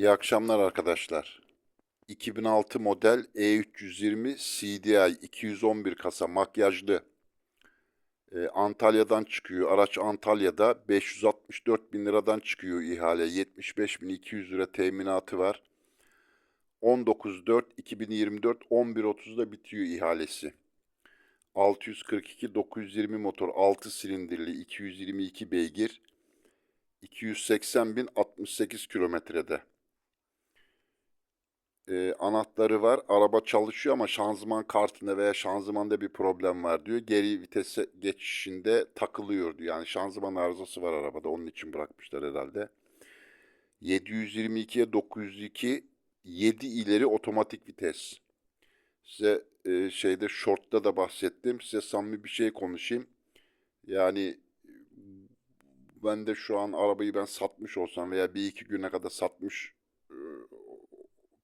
İyi akşamlar arkadaşlar. 2006 model E E320 CDI 211 kasa makyajlı. Ee, Antalya'dan çıkıyor. Araç Antalya'da 564 bin liradan çıkıyor ihale. 75.200 lira teminatı var. 19.4.2024 11.30'da bitiyor ihalesi. 642 920 motor 6 silindirli 222 beygir 280 bin 68 kilometrede. Ee, anahtarı var. Araba çalışıyor ama şanzıman kartında veya şanzımanda bir problem var diyor. Geri vitese geçişinde takılıyor diyor. Yani şanzıman arızası var arabada. Onun için bırakmışlar herhalde. 722'ye 902 7 ileri otomatik vites. Size e, şeyde short'ta da bahsettim. Size samimi bir şey konuşayım. Yani ben de şu an arabayı ben satmış olsam veya bir iki güne kadar satmış e,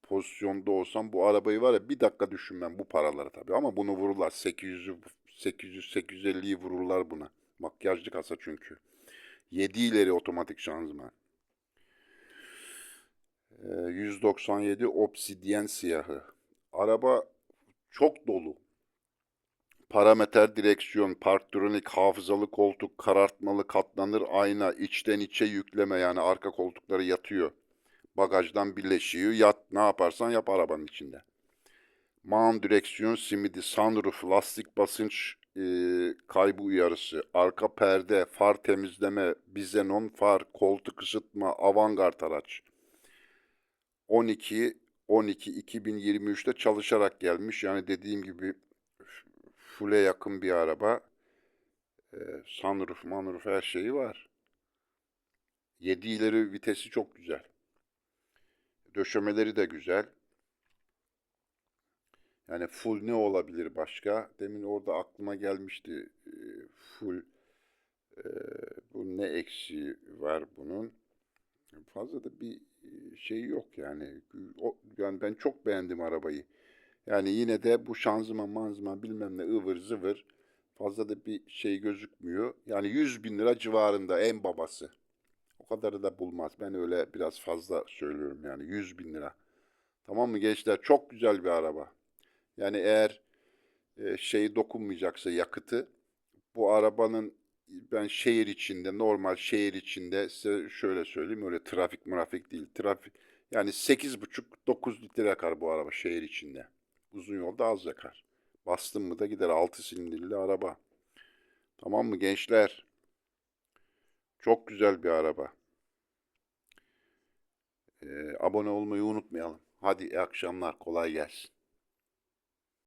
pozisyonda olsam bu arabayı var ya bir dakika düşünmem bu paraları tabii ama bunu vururlar 800'ü 800 850'yi vururlar buna. Makyajlı kasa çünkü. 7 ileri otomatik şanzıman. E, 197 obsidyen siyahı. Araba çok dolu. Parametre direksiyon, parktronik, hafızalı koltuk, karartmalı katlanır ayna, içten içe yükleme yani arka koltukları yatıyor. Bagajdan birleşiyor. Yat ne yaparsan yap arabanın içinde. Mount direksiyon simidi, sunroof, lastik basınç e, kaybı uyarısı, arka perde, far temizleme, bizenon far, koltuk ısıtma, avantgard araç. 12 12 2023'te çalışarak gelmiş. Yani dediğim gibi full'e yakın bir araba. Ee, sunroof, manroof her şeyi var. 7 ileri vitesi çok güzel. Döşemeleri de güzel. Yani full ne olabilir başka? Demin orada aklıma gelmişti. Ee, full e, bu ne eksiği var bunun? Fazla da bir şey yok yani. Yani ben çok beğendim arabayı. Yani yine de bu şanzıman manzıman bilmem ne ıvır zıvır fazla da bir şey gözükmüyor. Yani 100 bin lira civarında en babası. O kadarı da bulmaz. Ben öyle biraz fazla söylüyorum yani 100 bin lira. Tamam mı gençler? Çok güzel bir araba. Yani eğer e, şey dokunmayacaksa yakıtı bu arabanın ben şehir içinde normal şehir içinde size şöyle söyleyeyim öyle trafik mırafik değil. Trafik yani 8,5-9 litre yakar bu araba şehir içinde. Uzun yolda az yakar. Bastın mı da gider 6 silindirli araba. Tamam mı gençler? Çok güzel bir araba. Ee, abone olmayı unutmayalım. Hadi iyi akşamlar kolay gelsin.